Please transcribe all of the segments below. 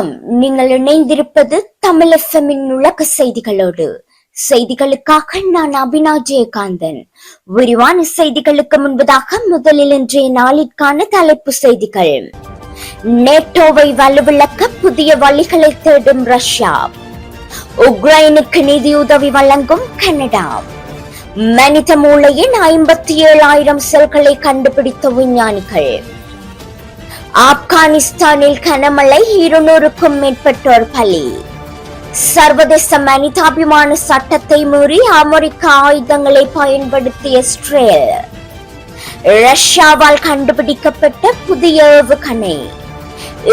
வணக்கம். நீங்கள் இணைந்திருப்பது தமிழ் எஃப்எம்மின் உலக செய்திகளோடு. செய்திகளுக்காக நான் அபினா ஜெயகாந்தன். விரிவான செய்திகளுக்கு முன்பதாக முதலில் இன்றைய நாளிற்கான தலைப்பு செய்திகள். நேட்டோவை வலுவிளக்க புதிய வழிகளை தேடும் ரஷ்யா. உக்ரைனுக்கு நிதியுதவி வழங்கும் கனடா. மனித மூளையின் ஐம்பத்தி ஏழாயிரம் செல்களை கண்டுபிடித்த விஞ்ஞானிகள். ஆப்கானிஸ்தானில் கனமழை இருநூறுக்கும் மேற்பட்டோர் பலி. சர்வதேச மனிதாபிமான சட்டத்தை மீறி அமெரிக்க ஆயுதங்களை பயன்படுத்திய இஸ்ரேல் ரஷ்யாவால் கண்டுபிடிக்கப்பட்ட புதிய ஏவுகணை.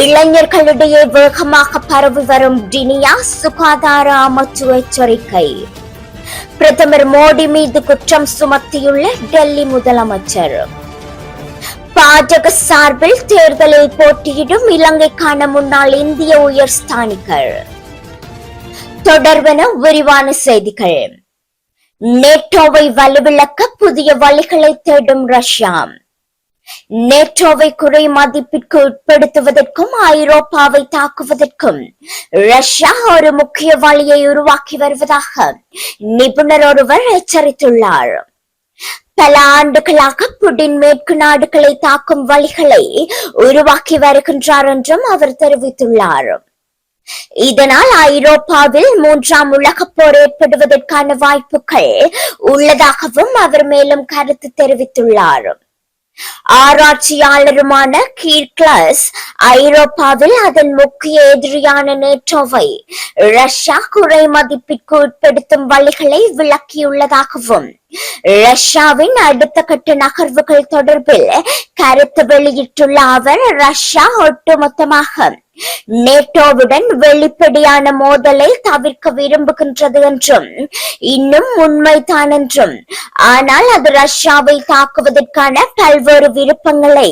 இளைஞர்களிடையே வேகமாக பரவி வரும் டினியா சுகாதார அமைச்சு எச்சரிக்கை. பிரதமர் மோடி மீது குற்றம் சுமத்தியுள்ள டெல்லி முதலமைச்சர். பாஜக சார்பில் தேர்தலில் போட்டியிடும் இலங்கைக்கான முன்னாள் இந்திய உயர்ஸ்தானிகள் தொடர்பென விரிவான செய்திகள். நேட்டோவை வலுவிளக்க புதிய வழிகளை தேடும் ரஷ்யா. நேட்டோவை குறை மதிப்பிற்கு உட்படுத்துவதற்கும் ஐரோப்பாவை தாக்குவதற்கும் ரஷ்யா ஒரு முக்கிய வழியை உருவாக்கி வருவதாக நிபுணர் ஒருவர் எச்சரித்துள்ளார். பல ஆண்டுகளாக புடின் மேற்கு நாடுகளை தாக்கும் வழிகளை உருவாக்கி வருகின்றார் என்றும் அவர் தெரிவித்துள்ளார். இதனால் ஐரோப்பாவில் மூன்றாம் உலக போர் ஏற்படுவதற்கான வாய்ப்புகள் உள்ளதாகவும் அவர் மேலும் கருத்து தெரிவித்துள்ளார். ஆராய்ச்சியாளருமான கீர்க்ளஸ் ஐரோப்பாவில் அதன் முக்கிய எதிரியான நேட்டோவை ரஷ்யா குறை மதிப்பிற்கு உட்படுத்தும் வழிகளை விளக்கியுள்ளதாகவும் ரஷ்யாவின் அடுத்த கட்ட நகர்வுகள் தொடர்பில் கருத்து வெளியிட்டுள்ள அவர் ரஷ்யா ஒட்டுமொத்தமாக நேட்டோவுடன் வெளிப்படையான மோதலை தவிர்க்க விரும்புகின்றது என்றும் இன்னும் உண்மைதான் என்றும் ஆனால் அது ரஷ்யாவை தாக்குவதற்கான பல்வேறு விருப்பங்களை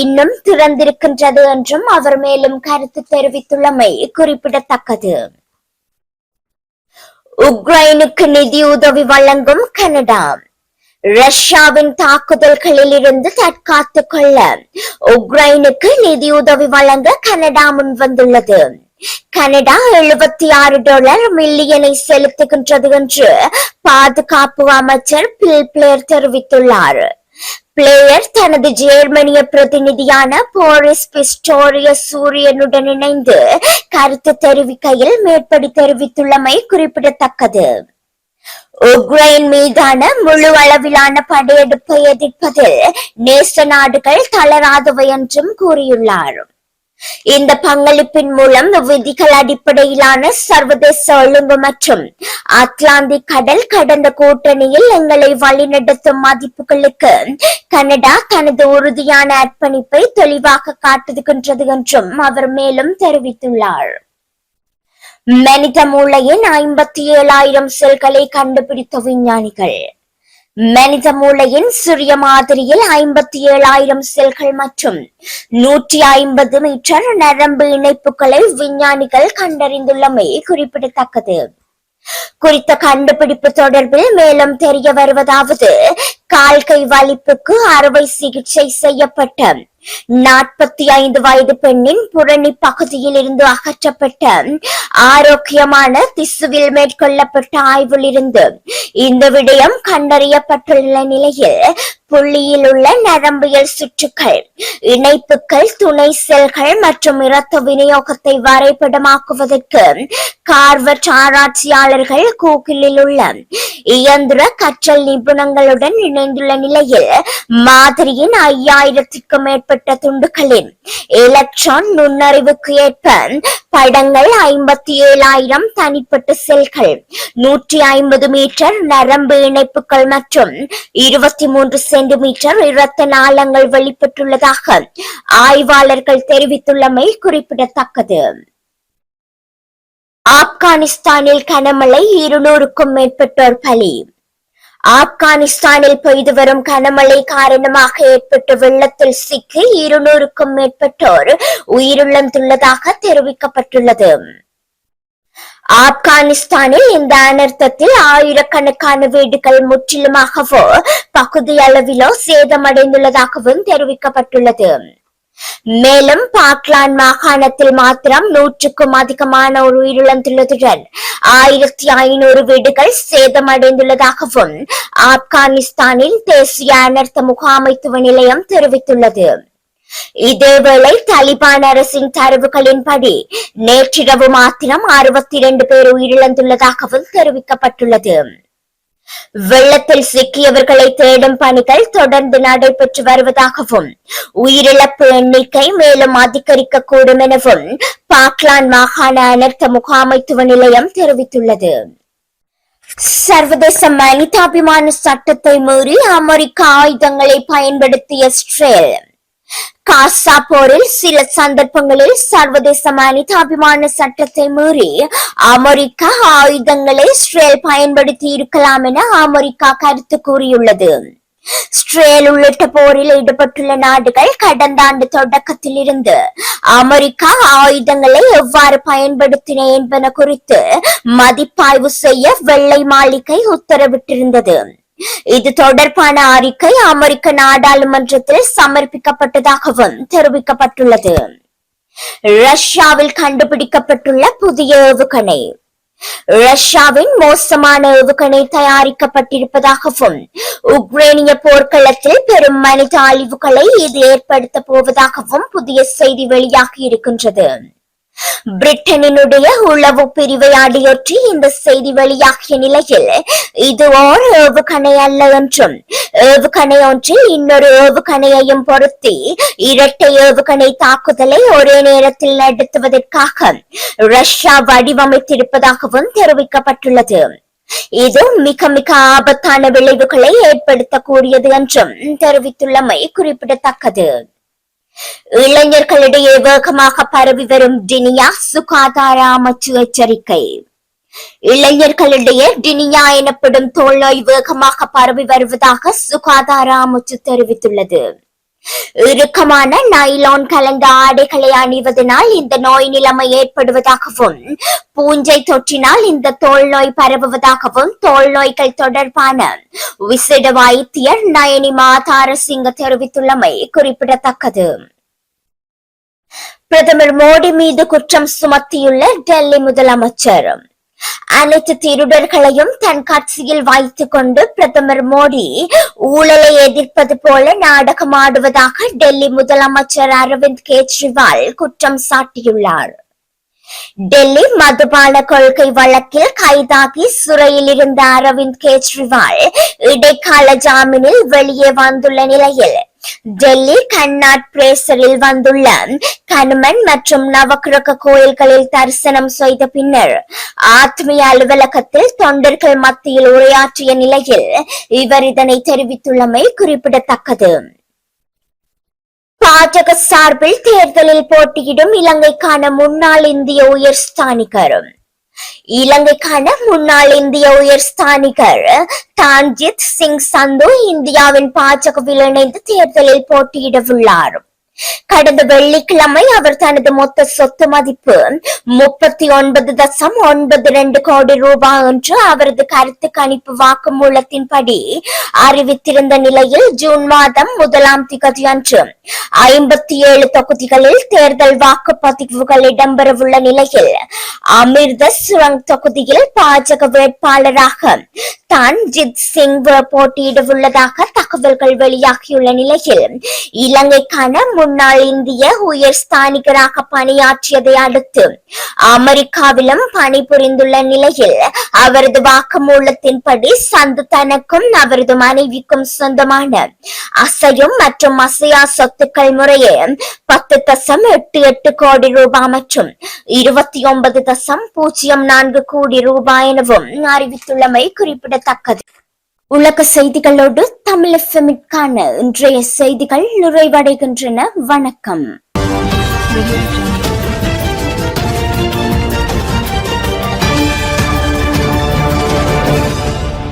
இன்னும் திறந்திருக்கின்றது என்றும் அவர் மேலும் கருத்து தெரிவித்துள்ளமை குறிப்பிடத்தக்கது. உக்ரைனுக்கு நிதியுதவி வழங்கும் கனடா. ரஷ்யாவின் தாக்குதல்களில் இருந்து தற்காத்துக் கொள்ள உக்ரைனுக்கு நிதியுதவி வழங்க கனடா முன் வந்துள்ளது கனடா எழுபத்தி ஆறு டாலர் மில்லியனை செலுத்துகின்றது என்று பாதுகாப்பு அமைச்சர் பில் பிளேயர் தெரிவித்துள்ளார். பிளேயர் தனது ஜெர்மனிய பிரதிநிதியான போரிஸ் பிஸ்டோரிய சூரியனுடன் இணைந்து கருத்து தெரிவிக்கையில் மேற்படி தெரிவித்துள்ளமை குறிப்பிடத்தக்கது. உக்ரைன் மீதான முழு அளவிலான படையெடுப்பை எதிர்ப்பதில் நேச நாடுகள் தளராதவை என்றும் கூறியுள்ளார். இந்த பங்களிப்பின் மூலம் விதிகள் அடிப்படையிலான சர்வதேச ஒழுங்கு மற்றும் அட்லாந்திக் கடல் கடந்த கூட்டணியில் எங்களை வழிநடத்தும் மதிப்புகளுக்கு கனடா தனது உறுதியான அர்ப்பணிப்பை தெளிவாக காட்டுகின்றது என்றும் அவர் மேலும் தெரிவித்துள்ளார். மனித மூளையின் ஐம்பத்தி ஏழாயிரம் செல்களை கண்டுபிடித்த விஞ்ஞானிகள். மனித மூளையின் சிறிய மாதிரியில் ஐம்பத்தி ஏழாயிரம் செல்கள் மற்றும் நூற்றி ஐம்பது மீட்டர் நரம்பு இணைப்புகளை விஞ்ஞானிகள் கண்டறிந்துள்ளமை குறிப்பிடத்தக்கது. குறித்த கண்டுபிடிப்பு தொடர்பில் மேலும் தெரிய வருவதாவது கால்கை வலிப்புக்கு அறுவை சிகிச்சை செய்யப்பட்ட நாற்பத்தி ஐந்து வயது பெண்ணின் புரணி பகுதியில் இருந்து அகற்றப்பட்ட ஆரோக்கியமான திசுவில் மேற்கொள்ளப்பட்ட ஆய்வில் இருந்து இந்த விடயம் கண்டறியப்பட்டுள்ள நிலையில் புள்ளியில் உள்ள நரம்பியல் சுற்றுகள் இணைப்புகள் துணை செல்கள் மற்றும் இரத்த விநியோகத்தை வரைபடமாக்குவதற்கு கார்வர்ட் ஆராய்ச்சியாளர்கள் கூகிளில் உள்ள இயந்திர கற்றல் நிபுணங்களுடன் இணைந்துள்ள நிலையில் மாதிரியின் ஐயாயிரத்திற்கும் மேற்பட்ட துண்டுகளின் எலக்ட்ரான் நுண்ணறிவுக்கு ஏற்ப படங்கள் ஐம்பத்தி ஏழாயிரம் தனிப்பட்ட செல்கள் நூற்றி ஐம்பது மீட்டர் நரம்பு இணைப்புகள் மற்றும் இருபத்தி மூன்று சென்டிமீட்டர் இரத்த நாளங்கள் வெளிப்பட்டுள்ளதாக ஆய்வாளர்கள் தெரிவித்துள்ளமை குறிப்பிடத்தக்கது. ஆப்கானிஸ்தானில் கனமழை இருநூறுக்கும் மேற்பட்டோர் பலி. ஆப்கானிஸ்தானில் பெய்து வரும் கனமழை காரணமாக ஏற்பட்ட வெள்ளத்தில் சிக்கி இருநூறுக்கும் மேற்பட்டோர் உயிரிழந்துள்ளதாக தெரிவிக்கப்பட்டுள்ளது. ஆப்கானிஸ்தானில் இந்த அனர்த்தத்தில் ஆயிரக்கணக்கான வீடுகள் முற்றிலுமாகவோ பகுதி அளவிலோ சேதமடைந்துள்ளதாகவும் தெரிவிக்கப்பட்டுள்ளது. மேலும் பாக்லான் மாகாணத்தில் மாத்திரம் நூற்றுக்கும் அதிகமானோர் உயிரிழந்துள்ளதுடன் ஆயிரத்தி ஐநூறு வீடுகள் சேதமடைந்துள்ளதாகவும் ஆப்கானிஸ்தானில் தேசிய அனர்த்த முகாமைத்துவ நிலையம் தெரிவித்துள்ளது. இதேவேளை தலிபான் அரசின் தரவுகளின்படி நேற்றிரவு மாத்திரம் அறுபத்தி இரண்டு பேர் உயிரிழந்துள்ளதாகவும் தெரிவிக்கப்பட்டுள்ளது. வெள்ளத்தில் சிக்கியவர்களை தேடும் பணிகள் தொடர்ந்து நடைபெற்று வருவதாகவும் உயிரிழப்பு எண்ணிக்கை மேலும் அதிகரிக்கக்கூடும் எனவும் பாக்லான் மாகாண அனர்த்த முகாமைத்துவ நிலையம் தெரிவித்துள்ளது. சர்வதேச மனிதாபிமான சட்டத்தை மீறி அமெரிக்க ஆயுதங்களை பயன்படுத்திய இஸ்ரேல் காசா போரில் சில சந்தர்ப்பங்களில் சர்வதேச மனிதாபிமான சட்டத்தை மீறி அமெரிக்கா ஆயுதங்களை இஸ்ரேல் பயன்படுத்தி இருக்கலாம் என அமெரிக்கா கருத்து கூறியுள்ளது. இஸ்ரேல் உள்ளிட்ட போரில் ஈடுபட்டுள்ள நாடுகள் கடந்த ஆண்டு தொடக்கத்தில் இருந்து அமெரிக்கா ஆயுதங்களை எவ்வாறு பயன்படுத்தின என்பன குறித்து மதிப்பாய்வு செய்ய வெள்ளை மாளிகை உத்தரவிட்டிருந்தது. இது தொடர்பான அறிக்கை அமெரிக்க நாடாளுமன்றத்தில் சமர்ப்பிக்கப்பட்டதாகவும் தெரிவிக்கப்பட்டுள்ளது. ரஷ்யாவில் கண்டுபிடிக்கப்பட்டுள்ள புதிய ஏவுகணை. ரஷ்யாவின் மோசமான ஏவுகணை தயாரிக்கப்பட்டிருப்பதாகவும் உக்ரைனிய போர்க்களத்தில் பெரும் மனித அழிவுகளை இது ஏற்படுத்த போவதாகவும் புதிய செய்தி வெளியாகி இருக்கின்றது. பிரிட்டனினுடைய உளவு பிரிவை அடியொற்றி இந்த செய்தி வெளியாகிய நிலையில் இது ஓர் ஏவுகணை அல்ல என்றும் ஏவுகணை ஒன்றில் இன்னொரு ஏவுகணையையும் பொருத்தி இரட்டை ஏவுகணை தாக்குதலை ஒரே நேரத்தில் நடத்துவதற்காக ரஷ்யா வடிவமைத்திருப்பதாகவும் தெரிவிக்கப்பட்டுள்ளது. இது மிக மிக ஆபத்தான விளைவுகளை ஏற்படுத்தக்கூடியது என்றும் தெரிவித்துள்ளமை குறிப்பிடத்தக்கது. இளைஞர்களிடையே வேகமாக பரவி வரும் டினியா சுகாதார அமைச்சு எச்சரிக்கை. இளைஞர்களிடையே டினியா எனப்படும் தோல் நோய் வேகமாக பரவி வருவதாக சுகாதார அமைச்சு தெரிவித்துள்ளது. இறுக்கமான நைலான் கலந்த ஆடைகளை அணிவதனால் இந்த நோய் நிலைமை ஏற்படுவதாகவும் பூஞ்சை தொற்றினால் இந்த தோல் நோய் பரவுவதாகவும் தோல் நோய்கள் தொடர்பான விசேட வைத்தியர் நயனி மாதார சிங்க தெரிவித்துள்ளமை குறிப்பிடத்தக்கது. பிரதமர் மோடி மீது குற்றம் சுமத்தியுள்ள டெல்லி முதலமைச்சர். அனைத்து திருடர்களையும் தன் கட்சியில் வைத்துக் கொண்டு பிரதமர் மோடி ஊழலை எதிர்ப்பது போல நாடகமாடுவதாக டெல்லி முதலமைச்சர் அரவிந்த் கெஜ்ரிவால் குற்றம் சாட்டியுள்ளார். டெல்லி மதுபான கொள்கை வழக்கில் கைதாகி சிறையில் இருந்த அரவிந்த் கெஜ்ரிவால் இடைக்கால ஜாமீனில் வெளியே வந்துள்ள நிலையில் டெல்லி கண்ணாட் பிரேசரில் வந்துள்ள கனுமன் மற்றும் நவக்கிரக கோயில்களில் தரிசனம் செய்த பின்னர் ஆத்மீய அலுவலகத்தில் தொண்டர்கள் மத்தியில் உரையாற்றிய நிலையில் இவர் இதனை தெரிவித்துள்ளமை குறிப்பிடத்தக்கது. பாஜக சார்பில் தேர்தலில் போட்டியிடும் இலங்கைக்கான முன்னாள் இந்திய உயர் ஸ்தானிகரும் இலங்கைக்கான முன்னாள் இந்திய உயர் ஸ்தானிகர் தான்ஜித் சிங் சந்து இந்தியாவின் பாஜகவில் இணைந்து தேர்தலில் போட்டியிட உள்ளார் கடந்த வெள்ளிக்கிழமை அவர் தனது மொத்த சொத்து மதிப்பு முப்பத்தி ஒன்பது தசம் ஒன்பது ரெண்டு கோடி ரூபாய் என்று அவரது கருத்து கணிப்பு வாக்குமூலத்தின்படி அறிவித்திருந்த நிலையில் ஜூன் மாதம் முதலாம் திகதி அன்று ஐம்பத்தி ஏழு தொகுதிகளில் தேர்தல் வாக்குப்பதிவுகள் இடம்பெறவுள்ள நிலையில் அமிர்த சுரங் தொகுதியில் பாஜக வேட்பாளராக தான்ஜித் சிங் போட்டியிட உள்ளதாக தகவல்கள் வெளியாகியுள்ள நிலையில் இலங்கைக்கான முன்னாள் இந்திய உயர் ஸ்தானிகராக பணியாற்றியதை அடுத்து அமெரிக்காவிலும் பணிபுரிந்துள்ள நிலையில் அவரது வாக்குமூலத்தின்படி சந்து தனக்கும் அவரது மனைவிக்கும் சொந்தமான அசையும் மற்றும் அசையா சொத்துக்கள் முறையே பத்து தசம் எட்டு எட்டு கோடி ரூபாய் மற்றும் இருபத்தி ஒன்பது தசம் பூஜ்ஜியம் நான்கு கோடி ரூபாய் எனவும் அறிவித்துள்ளமை குறிப்பிட குறிப்பிடத்தக்கது உலக செய்திகளோடு தமிழ் எஃப்எம்மிற்கான இன்றைய செய்திகள் நிறைவடைகின்றன வணக்கம் Radio Jungle.